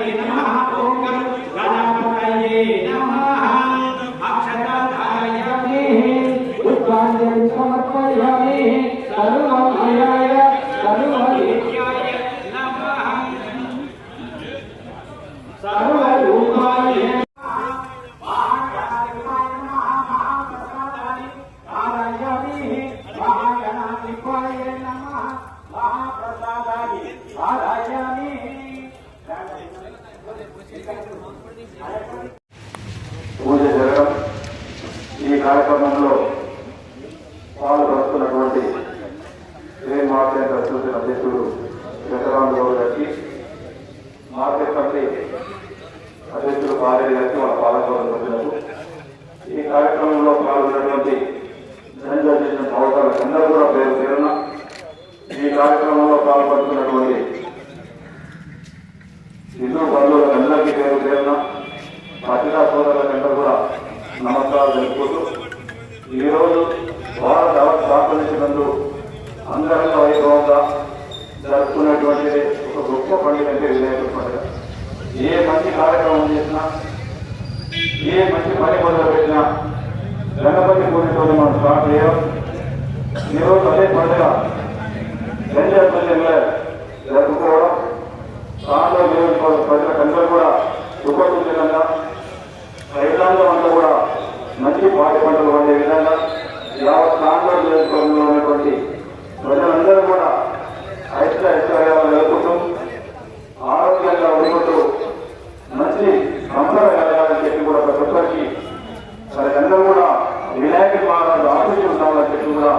Amém. పూజ జరగడం ఈ కార్యక్రమంలో పాల్గొస్తున్నటువంటి శ్రీ మార్కెట్ అసోసియేషన్ అధ్యక్షుడు వెంకటరామ గారికి మార్కెట్ కమిటీ అధ్యక్షుడు పాలేరు గారికి వాళ్ళ పాలకవర్గలకు ఈ కార్యక్రమంలో పాల్గొన్నటువంటి జనజాతీయ అవసరాలకు అందరూ కూడా పేరు పేరున ఈ కార్యక్రమంలో పాల్పడుతున్నటువంటి పేరు పేరున కూడా నమస్కారాలు తెలుపుకుంటూ ఈరోజు భారత స్వాతంత్రించినందు అంగరంగ వైభవంగా జరుపుకునేటువంటిది ఒక గొప్ప పండుగ అంటే పండుగ. ఏ మంచి కార్యక్రమం చేసినా ఏ మంచి పని మొదలు పెట్టినా గణపతి పూజతో మనం స్టార్ట్ ఈరోజు అదే పండుగ జనజాతీయంగా యావత్ ప్రాంతంలో నియోజకవర్గంలో ఉన్నటువంటి ప్రజలందరూ కూడా ఐశ్వర్య ఐశ్వర్యాలు నెలకొంటూ ఆరోగ్యంగా ఉండుకుంటూ మంచి సంపద కలగాలని చెప్పి కూడా ప్రతి ఒక్కరికి అందరూ కూడా వినాయక మహారాజు ఆశిస్తూ ఉండాలని చెప్పి కూడా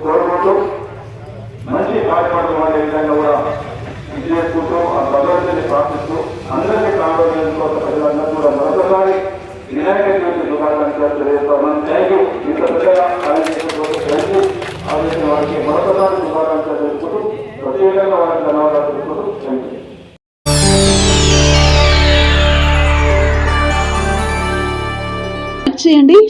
కోరుకుంటూ మంచి కార్యక్రమం అనే విధంగా కూడా ఇది చేసుకుంటూ ఆ భగవంతుని ప్రార్థిస్తూ